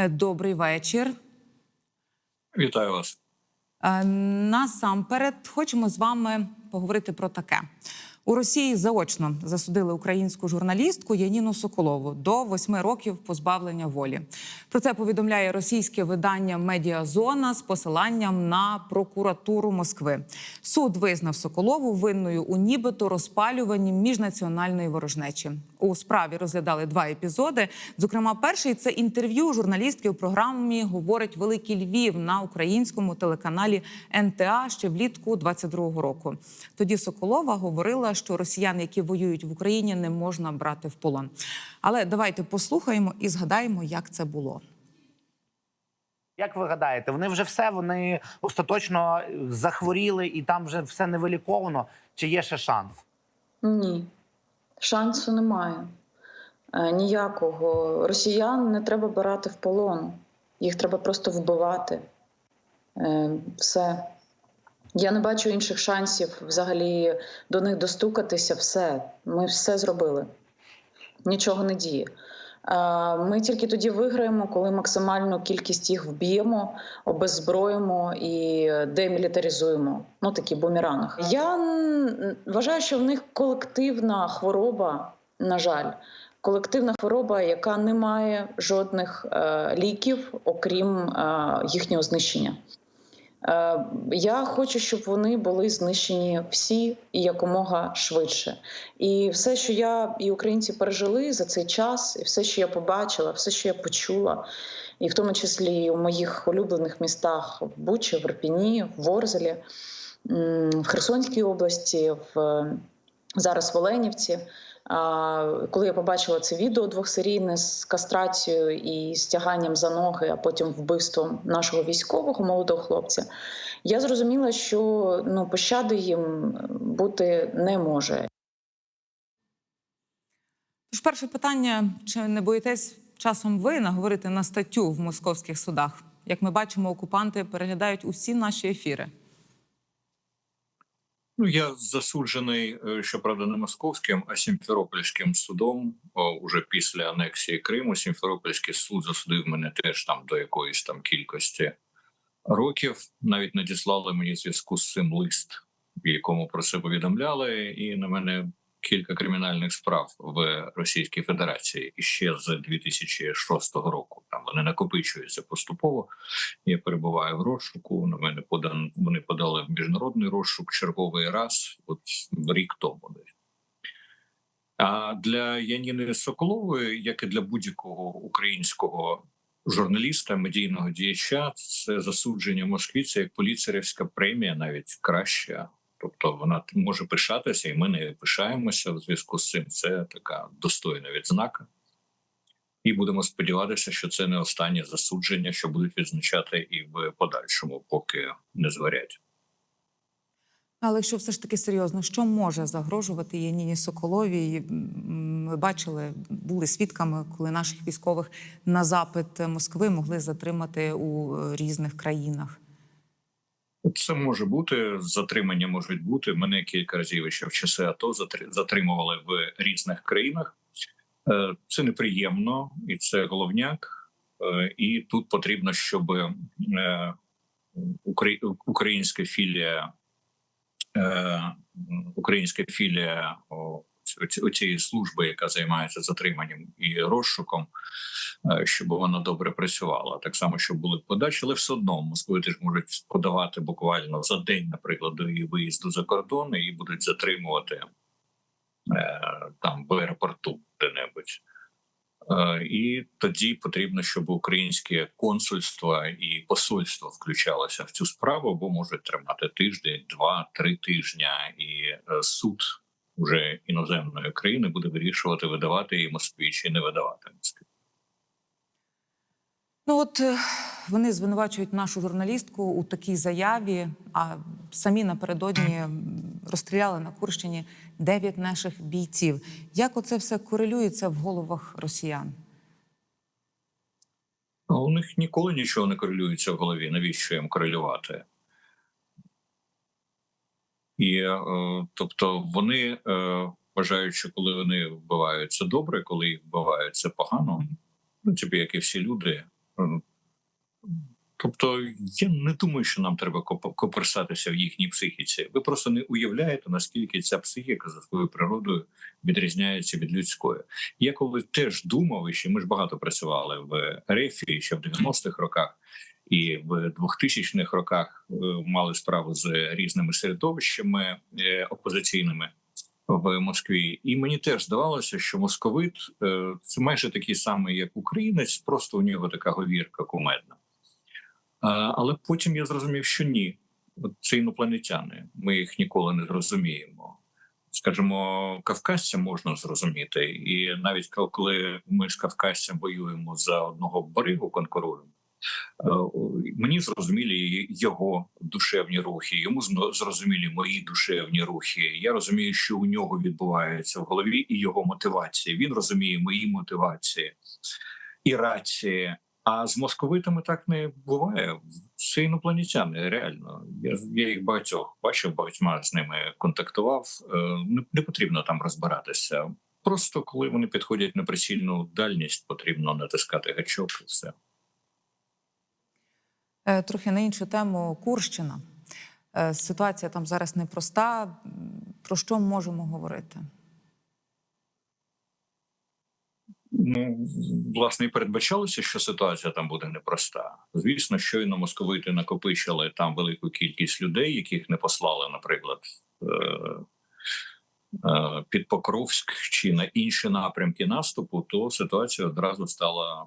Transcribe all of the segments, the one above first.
Е, Добрий вечір. Вітаю вас. Е, Насамперед хочемо з вами поговорити про таке. У Росії заочно засудили українську журналістку Яніну Соколову до восьми років позбавлення волі. Про це повідомляє російське видання Медіазона з посиланням на прокуратуру Москви. Суд визнав Соколову винною у нібито розпалюванні міжнаціональної ворожнечі. У справі розглядали два епізоди. Зокрема, перший це інтерв'ю журналістки у програмі Говорить Великий Львів на українському телеканалі НТА ще влітку 22-го року. Тоді Соколова говорила, що росіян, які воюють в Україні, не можна брати в полон. Але давайте послухаємо і згадаємо, як це було. Як ви гадаєте, вони вже все вони остаточно захворіли і там вже все невиліковано? Чи є ще шанс? Ні, шансу немає. Е, Ніякого. Росіян не треба брати в полон. Їх треба просто вбивати. Е, Все. Я не бачу інших шансів взагалі до них достукатися. Все. Ми все зробили. Нічого не діє. Ми тільки тоді виграємо, коли максимальну кількість їх вб'ємо, обеззброїмо і демілітаризуємо. Ну такі бумеранг. Я вважаю, що в них колективна хвороба, на жаль, колективна хвороба, яка не має жодних е, ліків, окрім е, їхнього знищення. Е, Я хочу, щоб вони були знищені всі і якомога швидше. І все, що я і українці пережили за цей час, і все, що я побачила, все, що я почула, і в тому числі у моїх улюблених містах в Бучі, в Ірпіні, в Ворзелі, в Херсонській області, в зараз в Оленівці. Коли я побачила це відео двохсерійне з кастрацією і стяганням за ноги, а потім вбивством нашого військового молодого хлопця, я зрозуміла, що ну пощади їм бути не може. Тож перше питання: чи не боїтесь часом ви наговорити на статтю в московських судах? Як ми бачимо, окупанти переглядають усі наші ефіри. Ну я засуджений, е, щоправда, не московським, а Сімферопольським судом. О, уже після анексії Криму. Сімферопольський суд засудив мене теж там до якоїсь там кількості років. Навіть надіслали мені зв'язку з цим лист, в якому про це повідомляли, і на мене кілька кримінальних справ в Російській Федерації іще з 2006 року. Там вони накопичуються поступово. Я перебуваю в розшуку. На мене подан вони подали в міжнародний розшук черговий раз, от рік тому. А для Яніни Соколової, як і для будь-якого українського журналіста, медійного діяча, це засудження Москві, це як поліцерівська премія, навіть краща. Тобто вона може пишатися, і ми не пишаємося в зв'язку з цим. Це така достойна відзнака. І будемо сподіватися, що це не останнє засудження, що будуть відзначати і в подальшому, поки не згорять. Але якщо все ж таки серйозно, що може загрожувати Яніні Соколовій? Ми бачили, були свідками, коли наших військових на запит Москви могли затримати у е, різних країнах. Це може бути затримання, можуть бути. Мене кілька разів ще в часи АТО затри- затримували в різних країнах. Е, Це неприємно і це головняк. Е, І тут потрібно, щоб е, українська філія, українська філія цієї служби, яка займається затриманням і розшуком, е, щоб вона добре працювала. Так само, щоб були подачі, але все одно в Москві теж можуть подавати буквально за день, наприклад, до її виїзду за кордон, і будуть затримувати е, там в аеропорту де-небудь. Е, І тоді потрібно, щоб українське консульство і посольство включалося в цю справу, бо можуть тримати тиждень, два, три тижня, і суд уже іноземної країни буде вирішувати, видавати її Москві чи не видавати Москві. Ну от е, вони звинувачують нашу журналістку у такій заяві, а самі напередодні розстріляли на Курщині дев'ять наших бійців. Як оце все корелюється в головах росіян? А У них ніколи нічого не корелюється в голові. Навіщо їм корелювати? І е, тобто вони е, вважають, що коли вони вбивають це добре, коли їх вбивають погано. Ну, типу, як і всі люди, Е, Тобто, я не думаю, що нам треба коп- коперсатися в їхній психіці. Ви просто не уявляєте, наскільки ця психіка за своєю природою відрізняється від людської. Я коли теж думав, і ще ми ж багато працювали в РФі ще в 90-х роках, і в 2000-х роках е, мали справу з різними середовищами е, опозиційними в Москві. І мені теж здавалося, що московит е, це майже такий самий, як українець, просто у нього така говірка кумедна. Але потім я зрозумів, що ні, це інопланетяни. Ми їх ніколи не зрозуміємо. Скажімо, кавказця можна зрозуміти, і навіть коли ми з кавказцем воюємо за одного баригу, конкуруємо. Е, Мені зрозумілі його душевні рухи, йому зрозумілі мої душевні рухи. Я розумію, що у нього відбувається в голові, і його мотивації. Він розуміє мої мотивації і рації. А з московитами так не буває. Це інопланетяни, реально. Я, я їх багатьох бачив, багатьма з ними контактував. Е, Не, не потрібно там розбиратися. Просто коли вони підходять на прицільну дальність, потрібно натискати гачок і все. Е, Трохи на іншу тему Курщина. Е, Ситуація там зараз непроста. Про що можемо говорити? Ну, власне, і передбачалося, що ситуація там буде непроста. Звісно, щойно московити накопичили там велику кількість людей, яких не послали, наприклад, е, під Покровськ чи на інші напрямки наступу, то ситуація одразу стала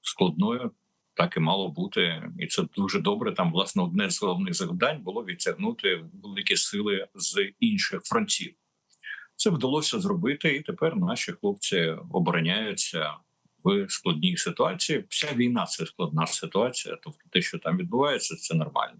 складною. Так і мало бути, і це дуже добре. Там власне одне з головних завдань було відтягнути великі сили з інших фронтів. Це вдалося зробити, і тепер наші хлопці обороняються в складній ситуації. Вся війна це складна ситуація. Тобто, те, що там відбувається, це нормально.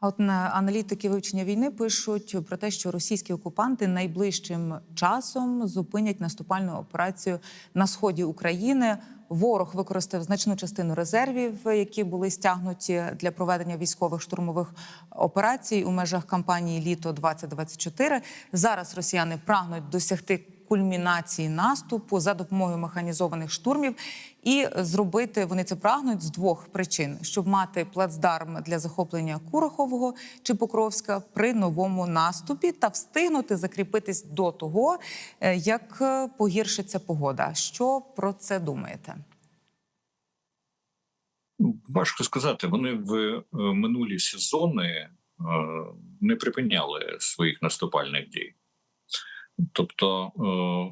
А от на аналітики вивчення війни пишуть про те, що російські окупанти найближчим часом зупинять наступальну операцію на сході України. Ворог використав значну частину резервів, які були стягнуті для проведення військових штурмових операцій у межах кампанії Літо 2024 Зараз росіяни прагнуть досягти кульмінації наступу за допомогою механізованих штурмів, і зробити вони це прагнуть з двох причин: щоб мати плацдарм для захоплення Курахового чи Покровська при новому наступі та встигнути закріпитись до того, е, як е, погіршиться погода. Що про це думаєте? Важко сказати. Вони в е, минулі сезони не припиняли своїх наступальних дій. Тобто,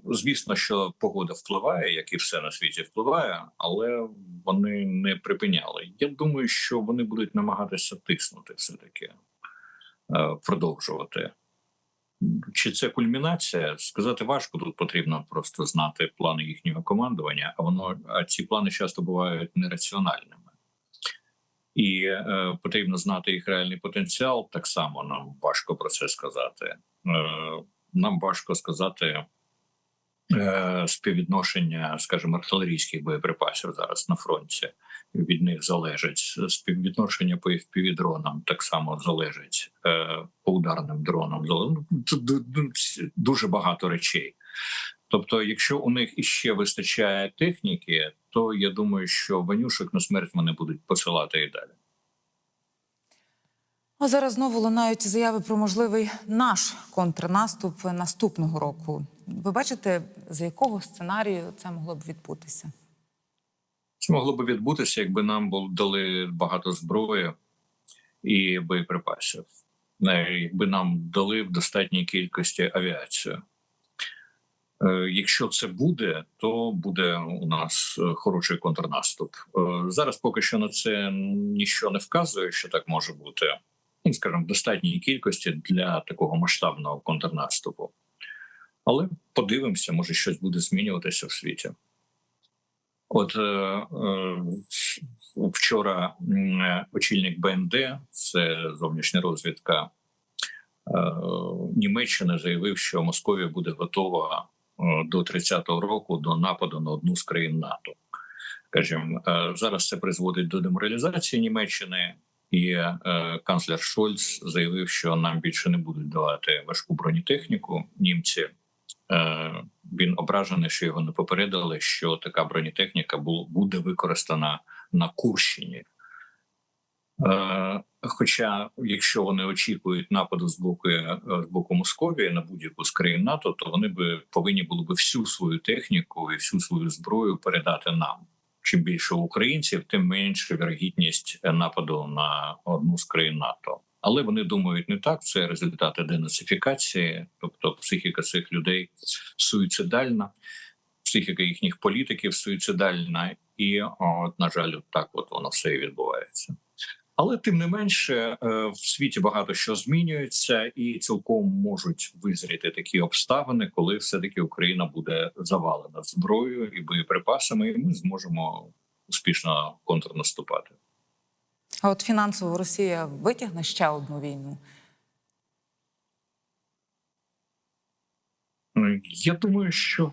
е, звісно, що погода впливає, як і все на світі впливає, але вони не припиняли. Я думаю, що вони будуть намагатися тиснути все таки, е, продовжувати. Чи це кульмінація? Сказати важко. Тут потрібно просто знати плани їхнього командування, а воно а ці плани часто бувають нераціональними. І е, потрібно знати їх реальний потенціал. Так само нам важко про це сказати. Е, нам важко сказати е, співвідношення, скажімо, артилерійських боєприпасів зараз на фронті. Від них залежить співвідношення по FPV-дронам так само залежить е, по ударним дронам. Ну, дуже багато речей. Тобто, якщо у них іще вистачає техніки, то я думаю, що ванюшок на смерть вони будуть посилати і далі. А зараз знову лунають заяви про можливий наш контрнаступ наступного року. Ви бачите, за якого сценарію це могло б відбутися? Це могло би відбутися, якби нам дали багато зброї і боєприпасів, якби нам дали в достатній кількості авіацію. Е, Якщо це буде, то буде у нас е, хороший контрнаступ. Е, Зараз поки що на це нічого не вказує, що так може бути. Ну, скажімо, достатній кількості для такого масштабного контрнаступу. Але подивимося, може щось буде змінюватися в світі. От е, е, вчора очільник БНД, це зовнішня розвідка е, Німеччини, заявив, що Московія буде готова е, до 30-го року до нападу на одну з країн НАТО. Скажімо, е, зараз це призводить до деморалізації Німеччини, і е, канцлер Шольц заявив, що нам більше не будуть давати важку бронетехніку німці. Е, він ображений, що його не попередили, що така бронетехніка бу- буде використана на Курщині. Е, Хоча, якщо вони очікують нападу з боку е, з боку Московії на будь-яку з країн НАТО, то вони би повинні були би всю свою техніку і всю свою зброю передати нам. Чим більше українців, тим менша вірогідність нападу на одну з країн НАТО. Але вони думають не так. Це результати денацифікації, тобто психіка цих людей суїцидальна, психіка їхніх політиків суїцидальна, і от, на жаль, так от воно все і відбувається. Але тим не менше, е, в світі багато що змінюється, і цілком можуть визріти такі обставини, коли все таки Україна буде завалена зброєю і боєприпасами, і ми зможемо успішно контрнаступати. А от фінансово Росія витягне ще одну війну. Ну, Я думаю, що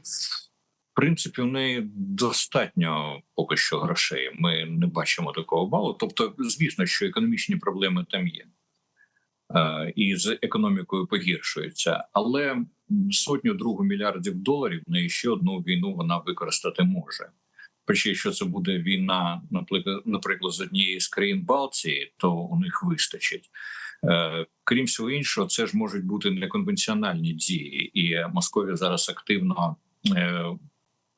принципі в неї достатньо поки що грошей. Ми не бачимо такого балу. Тобто, звісно, що економічні проблеми там є. Е, І з економікою погіршуються, але сотню другу мільярдів доларів на ще одну війну вона використати може. Хоча якщо це буде війна, наприклад, з однієї з країн Балтії, то у них вистачить. Е, Крім всього іншого, це ж можуть бути неконвенціональні дії, і Московія зараз активно е,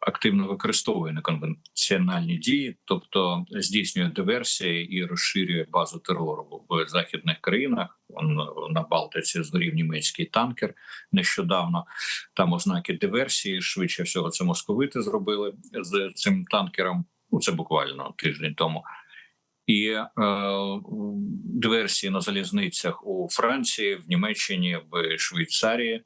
активно використовує неконвенціональні дії, тобто здійснює диверсії і розширює базу терору в західних країнах. На Балтиці згорів німецький танкер нещодавно. Там ознаки диверсії. Швидше всього, це московити зробили з цим танкером. Ну це буквально тиждень тому. І е, диверсії на залізницях у Франції, в Німеччині, в Швейцарії,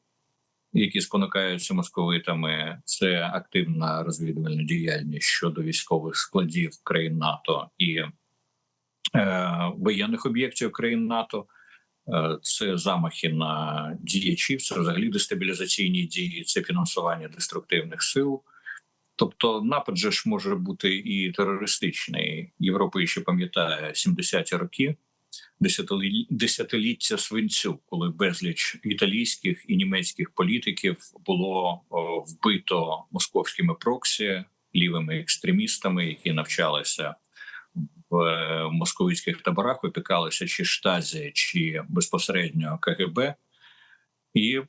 які спонукаються московитами. Це активна розвідувальна діяльність щодо військових складів країн НАТО і е, воєнних об'єктів країн НАТО. Е, Це замахи на діячів, це взагалі дестабілізаційні дії, це фінансування деструктивних сил. Тобто напад же ж може бути і терористичний. Європа ще пам'ятає 70-ті роки, десятиліття свинцю, коли безліч італійських і німецьких політиків було вбито московськими проксі, лівими екстремістами, які навчалися в е, московицьких таборах, випікалися чи штазі, чи безпосередньо КГБ. І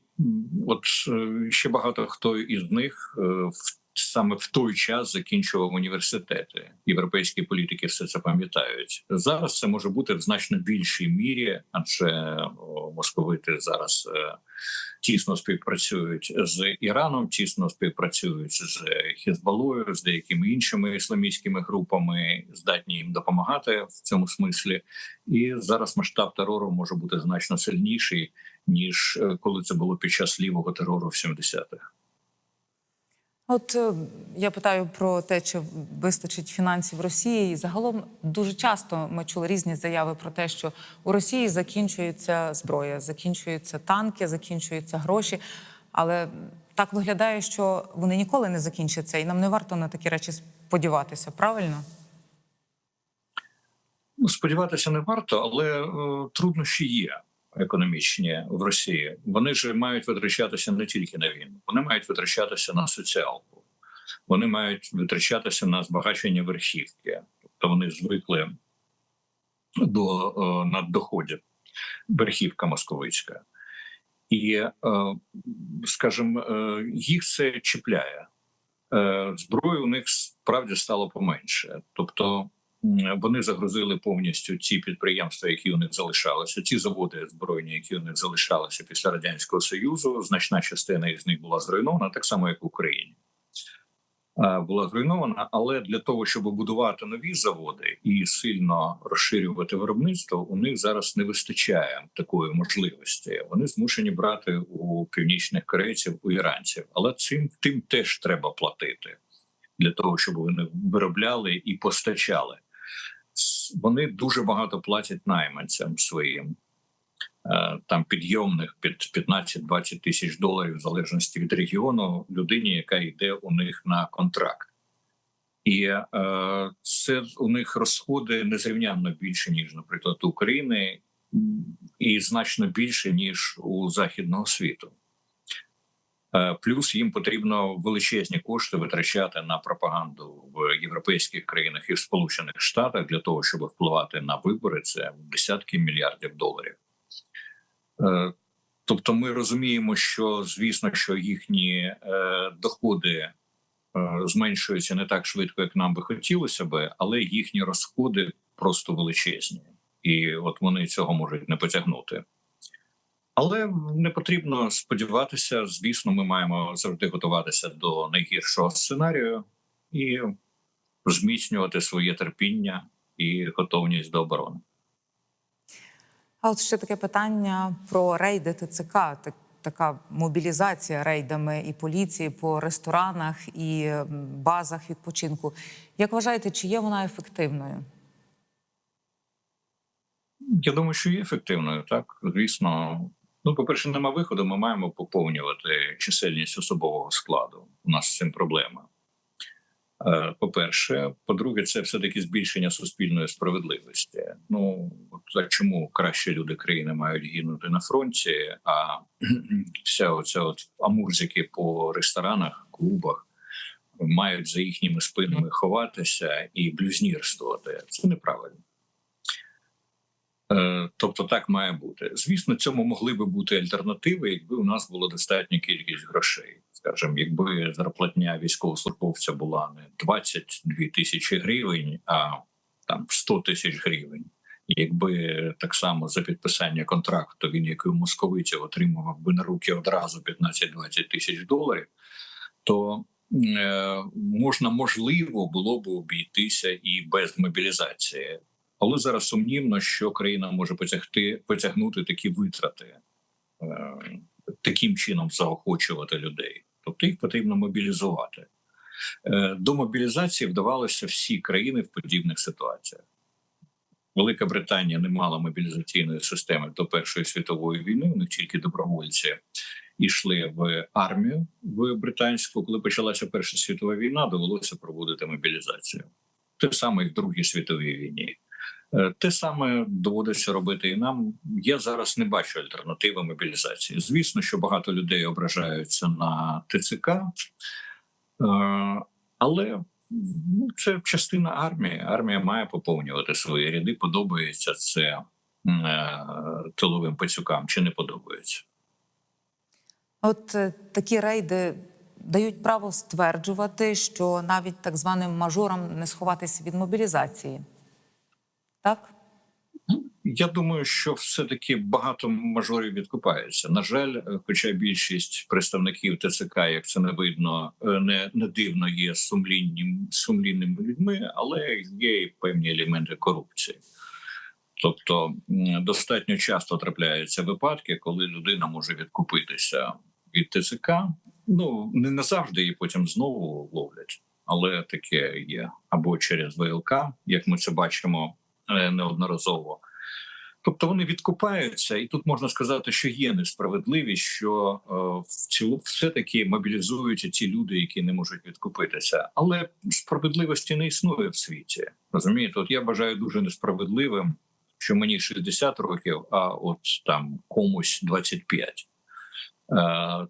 от е, ще багато хто із них е, в саме в той час закінчував університети. Європейські політики все це пам'ятають. Зараз це може бути в значно більшій мірі, адже московити зараз е, тісно співпрацюють з Іраном, тісно співпрацюють з Хізбалою, з деякими іншими ісламістськими групами, здатні їм допомагати в цьому смислі. І зараз масштаб терору може бути значно сильніший ніж е, коли це було під час лівого терору в 70-х. От е, я питаю про те, чи вистачить фінансів Росії. Загалом дуже часто ми чули різні заяви про те, що у Росії закінчується зброя, закінчуються танки, закінчуються гроші. Але так виглядає, що вони ніколи не закінчаться, і нам не варто на такі речі сподіватися. Правильно? Ну, сподіватися не варто, але е, труднощі є економічні в Росії. Вони ж мають витрачатися не тільки на війну, вони мають витрачатися на соціалку, вони мають витрачатися на збагачення верхівки. Тобто вони звикли до е, наддоходів, верхівка московицька. І, е, скажімо, е, їх це чіпляє. Зброї у них справді стало поменше. Тобто вони загрузили повністю ці підприємства, які у них залишалися, ці заводи збройні, які у них залишалися після радянського союзу. Значна частина із них була зруйнована, так само як в Україні. Була зруйнована, але для того, щоб будувати нові заводи і сильно розширювати виробництво, у них зараз не вистачає такої можливості. Вони змушені брати у північних корейців, у іранців, але цим тим теж треба платити для того, щоб вони виробляли і постачали. Вони дуже багато платять найманцям своїм. Е, Там підйомних під 15-20 тисяч доларів, в залежності від регіону, людині, яка йде у них на контракт. І е, це у них розходи незрівнянно більше, ніж, наприклад, України, і значно більше, ніж у західного світу. Е, Плюс їм потрібно величезні кошти витрачати на пропаганду в європейських країнах і в Сполучених Штатах для того, щоб впливати на вибори. Це десятки мільярдів доларів. Е, Тобто, ми розуміємо, що звісно, що їхні е, доходи зменшуються не так швидко, як нам би хотілося би, але їхні розходи просто величезні, і от вони цього можуть не потягнути. Але не потрібно сподіватися. Звісно, ми маємо завжди готуватися до найгіршого сценарію і зміцнювати своє терпіння і готовність до оборони. А от ще таке питання про рейди ТЦК. Так, така мобілізація рейдами і поліції по ресторанах і базах відпочинку. Як вважаєте, чи є вона ефективною? Я думаю, що є ефективною, так звісно. Ну, по-перше, нема виходу. Ми маємо поповнювати чисельність особового складу. У нас з цим проблема. Е, По-перше, по-друге, це все таки збільшення суспільної справедливості. Ну от чому краще люди країни мають гинути на фронті, а вся оця от амурзики по ресторанах, клубах мають за їхніми спинами ховатися і блюзнірствувати. Це неправильно. Е, Тобто так має бути. Звісно, цьому могли би бути альтернативи, якби у нас була достатня кількість грошей. Скажімо, якби зарплатня військовослужбовця була не 22 тисячі гривень, а там 100 тисяч гривень. Якби так само за підписання контракту він, як і у московитів, отримував би на руки одразу 15-20 тисяч доларів, то е, можна можливо було б обійтися і без мобілізації. Але зараз сумнівно, що країна може потягти потягнути такі витрати, е, таким чином заохочувати людей. Тобто їх потрібно мобілізувати. Е, До мобілізації вдавалося всі країни в подібних ситуаціях. Велика Британія не мала мобілізаційної системи до Першої світової війни. У них тільки добровольці йшли в армію в британську. Коли почалася Перша світова війна, довелося проводити мобілізацію. Те саме і в Другій світовій війні. Е, Те саме доводиться робити і нам. Я зараз не бачу альтернативи мобілізації. Звісно, що багато людей ображаються на ТЦК, е, але ну, це частина армії. Армія має поповнювати свої ряди. Подобається це е, тиловим пацюкам чи не подобається. От такі рейди дають право стверджувати, що навіть так званим мажорам не сховатися від мобілізації. Так? Я думаю, що все-таки багато мажорів відкупаються. На жаль, е, хоча більшість представників ТЦК, як це не видно, е, не, не дивно, є сумлінним, сумлінними людьми, але є і певні елементи корупції. Тобто достатньо часто трапляються випадки, коли людина може відкупитися від ТЦК. Ну не назавжди її потім знову ловлять, але таке є або через ВЛК, як ми це бачимо неодноразово. Тобто вони відкупаються, і тут можна сказати, що є несправедливість, що е, в цілу все таки мобілізуються ті люди, які не можуть відкупитися. Але справедливості не існує в світі. Розумієте, от я бажаю дуже несправедливим, що мені 60 років, а от там комусь 25. Е,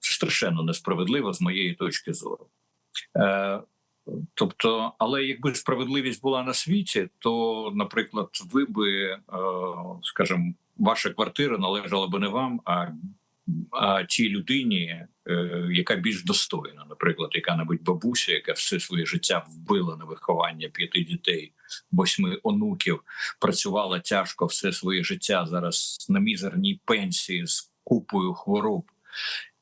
Це страшенно несправедливо з моєї точки зору. Тобто, але якби справедливість була на світі, то, наприклад, ви би, е, скажімо, ваша квартира належала би не вам, а, а тій людині, е, яка більш достойна, наприклад, яка-небудь бабуся, яка все своє життя вбила на виховання п'яти дітей, восьми онуків, працювала тяжко все своє життя зараз на мізерній пенсії з купою хвороб,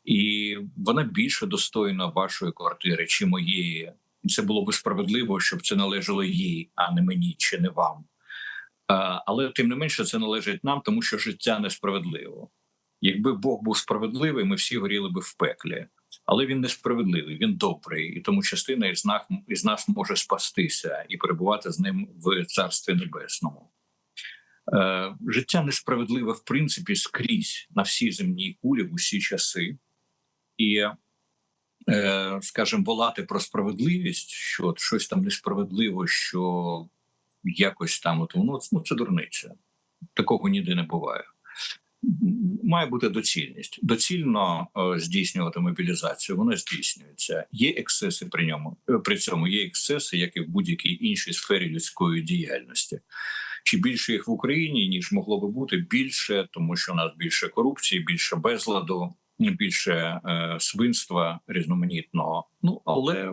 і вона більше достойна вашої квартири чи моєї. Це було би справедливо, щоб це належало їй, а не мені чи не вам. Але тим не менше це належить нам, тому що життя несправедливо. Якби Бог був справедливий, ми всі горіли би в пеклі. Але він несправедливий, він добрий, і тому частина із нас, із нас може спастися і перебувати з ним в царстві небесному. Е, Життя несправедливе, в принципі, скрізь на всій земній кулі в усі часи. І скажімо, волати про справедливість, що от щось там несправедливо, що якось там от воно ну це дурниця. Такого ніде не буває. має бути доцільність. Доцільно е, здійснювати мобілізацію. Вона здійснюється. Є ексцеси при ньому. Е, При цьому є ексцеси, як і в будь-якій іншій сфері людської діяльності. Чи більше їх в Україні ніж могло би бути більше, тому що у нас більше корупції, більше безладу, більше е, свинства різноманітного. Ну але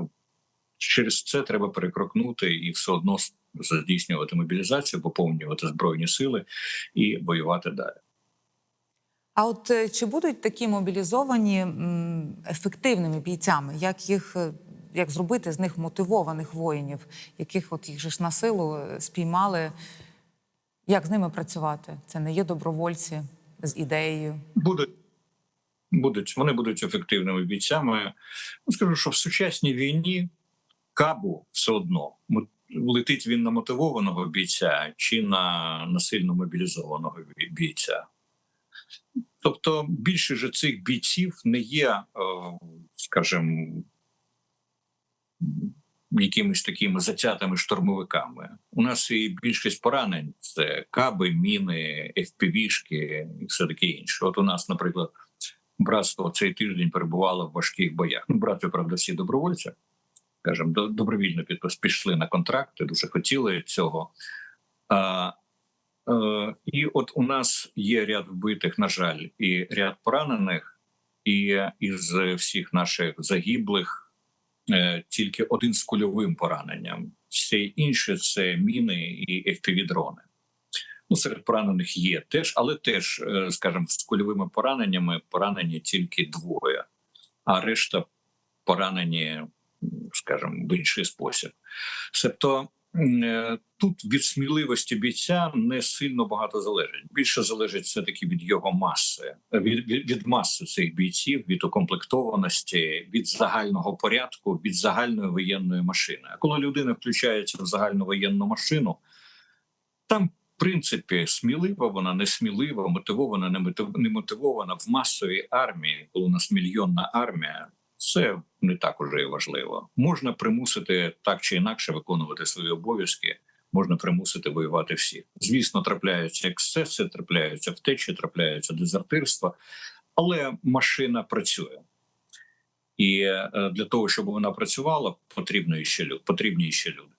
через це треба перекрокнути і все одно здійснювати мобілізацію, поповнювати збройні сили і воювати далі. А от е, чи будуть такі мобілізовані ефективними бійцями? Як їх е, як зробити з них мотивованих воїнів, яких от їх же ж на силу спіймали? Як з ними працювати? Це не є добровольці з ідеєю. Будуть будуть вони будуть ефективними бійцями. Ну, скажу, що в сучасній війні кабу все одно летить він на мотивованого бійця чи на насильно мобілізованого бійця. Тобто більше ж цих бійців не є, е, скажімо, якимись такими затятими штурмовиками. У нас і більшість поранень це каби, міни, FPV-шки і все таке інше. От у нас, наприклад, братство цей тиждень перебувало в важких боях. Ну, братство, правда, всі добровольці, скажімо, до- добровільно пішли на контракти, дуже хотіли цього. А, е, і от у нас є ряд вбитих, на жаль, і ряд поранених, і із всіх наших загиблих е, тільки один з кульовим пораненням. Все інше це міни і FPV-дрони. Ну, серед поранених є теж, але теж, е, скажімо, з кульовими пораненнями поранені тільки двоє, а решта поранені, скажімо, в інший спосіб. Себто е, тут від сміливості бійця не сильно багато залежить. Більше залежить все таки від його маси, від, від, від маси цих бійців, від укомплектованості, від загального порядку, від загальної воєнної машини. А коли людина включається в загальну воєнну машину, там принципі смілива, вона не смілива, мотивована, не мотив- не мотивована в масовій армії, коли у нас мільйонна армія. Це не так уже і важливо. Можна примусити так чи інакше виконувати свої обов'язки. Можна примусити воювати всіх. Звісно, трапляються ексцеси, трапляються втечі, трапляються дезертирства, але машина працює. І е, для того, щоб вона працювала, потрібно іще люд, потрібні іще люди.